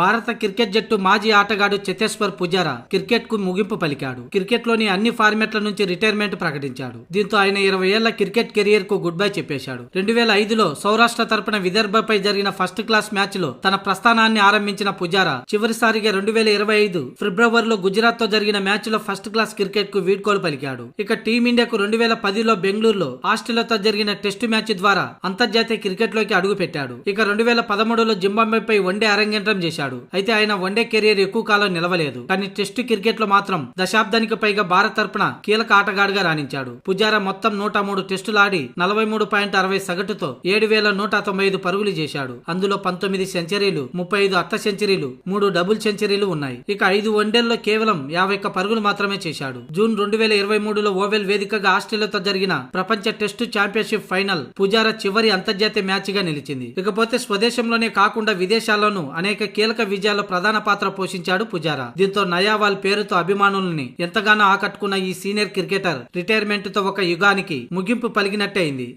భారత క్రికెట్ జట్టు మాజీ ఆటగాడు చతేశ్వర్ పుజారా క్రికెట్కు ముగింపు పలికాడు. క్రికెట్లోని అన్ని ఫార్మాట్ల నుంచి రిటైర్మెంట్ ప్రకటించాడు. దీంతో ఆయన ఇరవై ఏళ్ళ క్రికెట్ కెరియర్కు గుడ్ బై చెప్పేశాడు. రెండు వేల ఐదులో సౌరాష్ట్ర తరపున విదర్భపై జరిగిన ఫస్ట్ క్లాస్ మ్యాచ్లో తన ప్రస్థానాన్ని ఆరంభించిన పుజారా చివరిసారిగా రెండు వేల ఇరవై ఐదు ఫిబ్రవరిలో గుజరాత్తో జరిగిన మ్యాచ్లో ఫస్ట్ క్లాస్ క్రికెట్కు వీడ్కోలు పలికాడు. ఇక టీమిండియాకు రెండు వేల పదిలో బెంగళూరులో ఆస్ట్రేలియాతో జరిగిన టెస్టు మ్యాచ్ ద్వారా అంతర్జాతీయ క్రికెట్లోకి అడుగు పెట్టాడు ఇక రెండు వేల పదమూడులో జింబాబ్వేపై వన్డే అరంగేట్రం చేశాడు. అయితే ఆయన వన్డే కెరీర్ ఎక్కువ కాలం నిలవలేదు. కానీ టెస్టు క్రికెట్లో మాత్రం దశాబ్దానికి పైగా భారత్ తరపున కీలక ఆటగాడుగా రాణించాడు. పుజారా మొత్తం నూట మూడు టెస్టులు ఆడి నలభై మూడు పాయింట్ అరవై సగటుతో ఏడు వేల నూట తొంభై ఐదు పరుగులు చేశాడు. అందులో పంతొమ్మిది సెంచరీలు ముప్పై ఐదు అర్ధ సెంచరీలు మూడు డబుల్ సెంచరీలు ఉన్నాయి. ఇక ఐదు వన్డేల్లో కేవలం యాభై ఒక్క పరుగులు మాత్రమే చేశాడు. జూన్ రెండు వేల ఇరవై మూడులో ఓవెల్ వేదికగా ఆస్ట్రేలియాతో జరిగిన ప్రపంచ టెస్టు ఛాంపియన్షిప్ ఫైనల్ పుజారా చివరి అంతర్జాతీయ మ్యాచ్గా నిలిచింది. ఇకపోతే స్వదేశంలోనే కాకుండా విదేశాల్లోనూ అనేక కీలక కీలక విజయాల్లో ప్రధాన పాత్ర పోషించాడు పుజారా. దీంతో నయావాల్ పేరుతో అభిమానుల్ని ఎంతగానో ఆకట్టుకున్న ఈ సీనియర్ క్రికెటర్ రిటైర్మెంట్తో ఒక యుగానికి ముగింపు పలికినట్టయింది